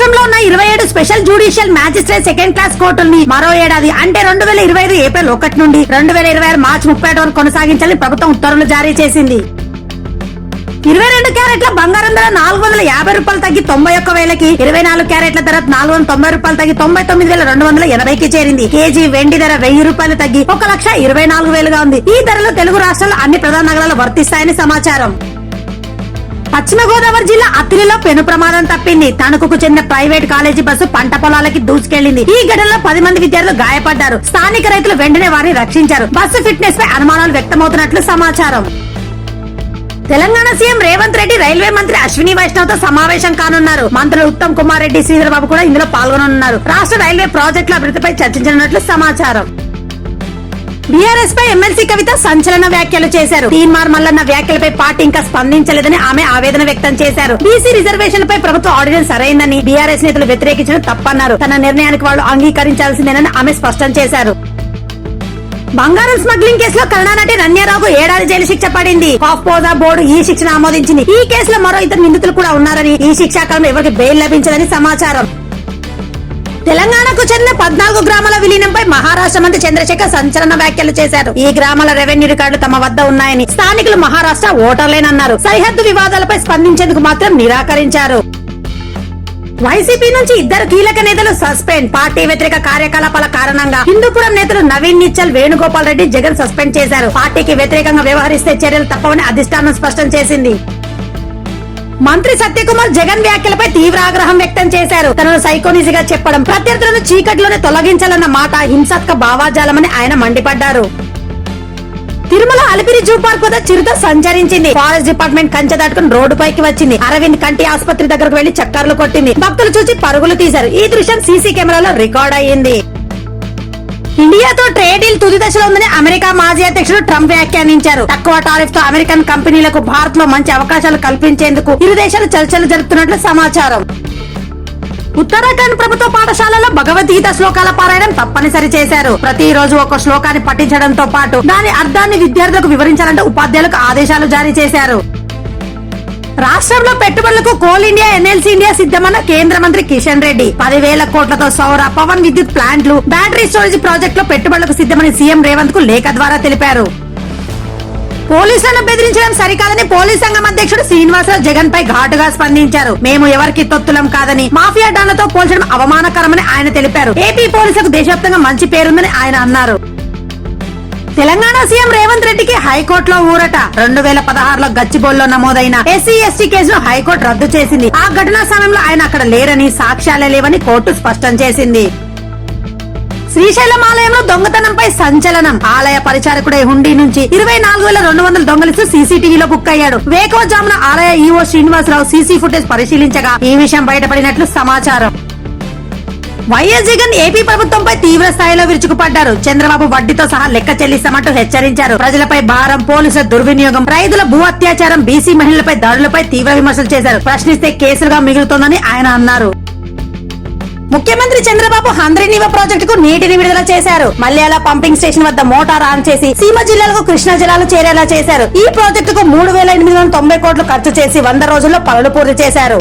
రాష్ట్రంలో ఉన్న ఇరవై ఏడు special judicial magistrate second class కోర్టుల్ని మరో ఏడాది అంటే రెండు వేల ఇరవై ఐదు ఏప్రిల్ ఒకటి నుండి రెండు వేల ఇరవై ఆరు మార్చి ముప్పై వరకు కొనసాగించాలని ప్రభుత్వం ఉత్తర్వులు జారీ చేసింది. ఇరవై రెండు క్యారెట్ల బంగారం ధర నాలుగు వందల యాభై రూపాయలు తగ్గి తొంభై ఒక్క వేలకి ఇరవై నాలుగు క్యారెట్ల ధర నాలుగు వందల తొంభై రూపాయలు తగ్గి తొంభై తొమ్మిది వేల రెండు వందల ఎనభైకి చేరింది. కేజీ వెండి ధర వెయ్యి రూపాయలు తగ్గి ఒక లక్ష ఇరవై నాలుగు వేలుగా ఉంది. ఈ ధరలు తెలుగు రాష్ట్రాల అన్ని ప్రధాన నగరాలు వర్తిస్తాయని సమాచారం. పశ్చిమ గోదావరి జిల్లా అత్తిలిలో పెను ప్రమాదం తప్పింది. తణుకుకు చెందిన ప్రైవేట్ కాలేజీ బస్సు పంట పొలాలకి దూసుకెళ్ళింది ఈ ఘటనలో పది మంది విద్యార్థులు గాయపడ్డారు. స్థానిక రైతులు వెంటనే వారిని రక్షించారు. బస్సు ఫిట్నెస్ పై అనుమానాలు వ్యక్తమవుతున్నట్లు సమాచారం. తెలంగాణ సీఎం రేవంత్ రెడ్డి రైల్వే మంత్రి అశ్విని వైష్ణవ్తో సమావేశం కానున్నారు. మంత్రులు ఉత్తమ్ కుమార్ రెడ్డి శ్రీధర్ బాబు కూడా ఇందులో పాల్గొననున్నారు. రాష్ట్ర రైల్వే ప్రాజెక్టుల అభివృద్ధిపై చర్చించనున్నట్లు సమాచారం. బీఆర్ఎస్ పై ఎమ్మెల్సీ కవిత సంచలన వ్యాఖ్యలు చేశారు. తీన్మార్ మల్లన్న వ్యాఖ్యలపై పార్టీ ఇంకా స్పందించలేదని ఆమె ఆవేదన వ్యక్తం చేశారు. బీసీ రిజర్వేషన్ పై ప్రభుత్వ ఆర్డినెన్స్ సరైందని బీఆర్ఎస్ నేతలు వ్యతిరేకించడం తప్పన్నారు. తన నిర్ణయానికి వాళ్ళు అంగీకరించాల్సిందేనని ఆమె స్పష్టం చేశారు. బంగారం స్మగ్లింగ్ కేసులో కరుణానటి రన్యారావుకు ఏడాది జైలు శిక్ష పడింది. కాఫ్ పోదా బోర్డు ఈ శిక్షను ఆమోదించింది. ఈ కేసులో మరో ఇద్దరు నిందితులు కూడా ఉన్నారని ఈ శిక్షాకాలంలో ఎవరికి బెయిల్ లభించదని సమాచారం. తెలంగాణకు చెందిన పద్నాలుగు గ్రామాల విలీనంపై మహారాష్ట్ర మంత్రి చంద్రశేఖర్ సంచలన వ్యాఖ్యలు చేశారు. ఈ గ్రామాల రెవెన్యూ రికార్డులు తమ వద్ద ఉన్నాయని స్థానికులు మహారాష్ట్ర ఓటర్లేనన్నారు. సరిహద్దు వివాదాలపై స్పందించేందుకు మాత్రం నిరాకరించారు. వైసీపీ నుంచి ఇద్దరు కీలక నేతలు సస్పెండ్. పార్టీ వ్యతిరేక కార్యకలాపాల కారణంగా హిందూపురం నేతలు నవీన్ నిచ్చల్ వేణుగోపాల్ రెడ్డి జగన్ సస్పెండ్ చేశారు. పార్టీకి వ్యతిరేకంగా వ్యవహరిస్తే చర్యలు తప్పవని అధిష్టానం స్పష్టం చేసింది. మంత్రి సత్యకుమార్ జగన్ వ్యాఖ్యలపై తీవ్ర ఆగ్రహం వ్యక్తం చేశారు. తనను సైకోనిసిగా చెప్పడం ప్రత్యర్థులను చీకట్లోనే తొలగించాలన్న మాట హింసాత్మక భావాజాలమని ఆయన మండిపడ్డారు. తిరుమల అలిపిరి జూ పార్క్ వద్ద చిరుత సంచరించింది. ఫారెస్ట్ డిపార్ట్మెంట్ కంచె దాటుకుని రోడ్డుపైకి వచ్చింది. అరవింద్ కంటి ఆసుపత్రి దగ్గరకు వెళ్ళి చక్కర్లు కొట్టింది. భక్తులు చూసి పరుగులు తీశారు. ఈ దృశ్యం సీసీ కెమెరాలో రికార్డ్ అయ్యింది. ఇండియాతో ట్రేడ్ డీల్ తుది దశలో ఉందని అమెరికా మాజీ అధ్యక్షుడు ట్రంప్ వ్యాఖ్యానించారు. తక్కువ టారిఫ్తో అమెరికన్ కంపెనీలకు భారత్లో మంచి అవకాశాలు కల్పించేందుకు ఇరు దేశాలు చర్చలు జరుపుతున్నట్లు సమాచారం. ఉత్తరాఖండ్ ప్రభుత్వ పాఠశాలలో భగవద్గీత శ్లోకాల పారాయణం తప్పనిసరి చేశారు. ప్రతిరోజు ఒక శ్లోకాన్ని పఠించడంతో పాటు దాని అర్థాన్ని విద్యార్థులకు వివరించాలంటే ఉపాధ్యాయులకు ఆదేశాలు జారీ చేశారు. రాష్ట్రంలో పెట్టుబడులకు కోల్ ఇండియా ఎన్ఎల్సీ ఇండియా సిద్ధమన్న కేంద్ర మంత్రి కిషన్ రెడ్డి. పదివేల కోట్లతో సౌర పవన్ విద్యుత్ ప్లాంట్లు బ్యాటరీ స్టోరేజ్ ప్రాజెక్టులో పెట్టుబడులకు సిద్ధమని సీఎం రేవంత్కు లేఖ ద్వారా తెలిపారు. పోలీసులను బెదిరించడం సరికాదని పోలీస్ సంఘం అధ్యక్షుడు శ్రీనివాసరావు జగన్ పై ఘాటుగా స్పందించారు. మేము ఎవరికి తొత్తులం కాదని మాఫియా డాన్లతో పోల్చడం అవమానకరమని ఆయన తెలిపారు. ఏపీ పోలీసులకు దేశవ్యాప్తంగా మంచి పేరుందని ఆయన అన్నారు. తెలంగాణ సీఎం రేవంత్ రెడ్డికి హైకోర్టులో ఊరట. రెండు వేల పదహారులో గచ్చిబోల్లో నమోదైన ఎస్సీ ఎస్టీ కేసును హైకోర్టు రద్దు చేసింది. ఆ ఘటనా సమయంలో ఆయన అక్కడ లేరని సాక్ష్యాలే లేవని కోర్టు స్పష్టం చేసింది. శ్రీశైలం ఆలయంలో దొంగతనంపై సంచలనం. ఆలయ పరిచారకుడే హుండీ నుంచి ఇరవై నాలుగు వేల రెండు వందలు దొంగలిస్తూ సీసీటీవీలో బుక్ అయ్యాడు. వేకోజామున ఆలయ ఈవో శ్రీనివాసరావు సీసీ ఫుటేజ్ పరిశీలించగా ఈ విషయం బయటపడినట్లు సమాచారం. వైఎస్ జగన్ ఏపీ ప్రభుత్వంపై తీవ్ర స్థాయిలో విరుచుకుపడ్డారు. చంద్రబాబు వడ్డీతో సహా లెక్క చెల్లిస్తామంటూ హెచ్చరించారు. ప్రజలపై భారం పోలీసుల దుర్వినియోగం రైతుల భూ అత్యాచారం బీసీ మహిళలపై దాడులపై తీవ్ర విమర్శలు చేశారు. ప్రశ్నిస్తే కేసులుగా మిగులుతోందని ఆయన అన్నారు. ముఖ్యమంత్రి చంద్రబాబు హంద్రీనీవ ప్రాజెక్టుకు నీటిని విడుదల చేశారు. మల్యాల పంపింగ్ స్టేషన్ వద్ద మోటార్ ఆన్ చేసి సీమ జిల్లాలకు కృష్ణా జలాలు చేరేలా చేశారు. ఈ ప్రాజెక్టుకు మూడు వేల ఎనిమిది వందల తొంభై కోట్లు ఖర్చు చేసి వంద రోజుల్లో పనులు పూర్తి చేశారు.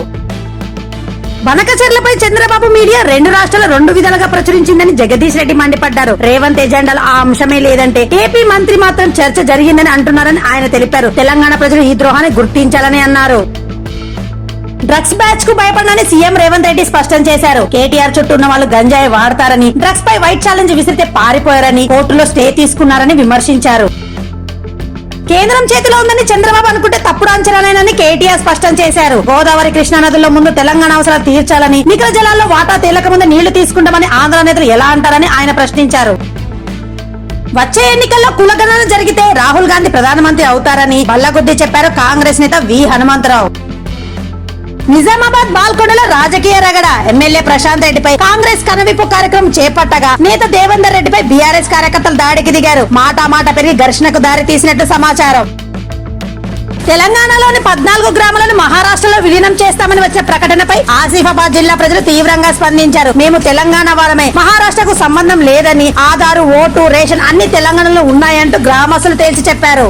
బనకచర్లపై చంద్రబాబు మీడియా రెండు రాష్ట్రాల రెండు విధాలుగా ప్రచురించిందని జగదీష్ రెడ్డి మండిపడ్డారు. రేవంత్ ఎజెండాలో ఆ అంశమే లేదంటే ఏపీ మంత్రి మాత్రం చర్చ జరిగిందని అంటున్నారని ఆయన తెలిపారు. తెలంగాణ ప్రజలు ఈ ద్రోహాన్ని గుర్తించాలని అన్నారు. డ్రగ్స్ బ్యాచ్కు భయపడనని సీఎం రేవంత్ రెడ్డి స్పష్టం చేశారు. కేటీఆర్ చుట్టూ ఉన్న వాళ్ళు గంజాయి వాడతారని డ్రగ్స్ పై వైట్ ఛాలెంజ్ విసిరితే పారిపోయారని కోర్టులో స్టే తీసుకున్నారని విమర్శించారు. కేంద్రం చేతిలో ఉందని చంద్రబాబు అనుకుంటే తప్పుడు అంచనాలేనని కేటీఆర్ స్పష్టం చేశారు. గోదావరి కృష్ణా నదుల్లో ముందు తెలంగాణ అవసరాలు తీర్చాలని నిఖిల జలాల్లో వాటా తేలక ముందు నీళ్ళు తీసుకుంటామని ఆంధ్ర నేతలు ఎలా అంటారని ఆయన ప్రశ్నించారు. వచ్చే ఎన్నికల్లో కులగణన జరిగితే రాహుల్ గాంధీ ప్రధానమంత్రి అవుతారని బల్లగుద్ది చెప్పారు కాంగ్రెస్ నేత వి హనుమంతరావు. నిజామాబాద్ బాల్కొండలో రాజకీయ రగడ. ఎమ్మెల్యే ప్రశాంత్ రెడ్డిపై కాంగ్రెస్ కనువిప్పు కార్యక్రమం చేపట్టగా నేత దేవేందర్ రెడ్డిపై బీఆర్ఎస్ కార్యకర్తలు దాడికి దిగారు. మాట మాట పెరిగి ఘర్షణకు దారి తీసినట్టు సమాచారం. తెలంగాణలోని పద్నాలుగు గ్రామాలను మహారాష్ట్రలో విలీనం చేస్తామని వచ్చే ప్రకటనపై ఆసిఫాబాద్ జిల్లా ప్రజలు తీవ్రంగా స్పందించారు. మేము తెలంగాణ వాళ్ళమే. మహారాష్ట్రకు సంబంధం లేదని ఆధారు ఓటు రేషన్ అన్ని తెలంగాణలో ఉన్నాయంటూ గ్రామస్తులు తేల్చి చెప్పారు.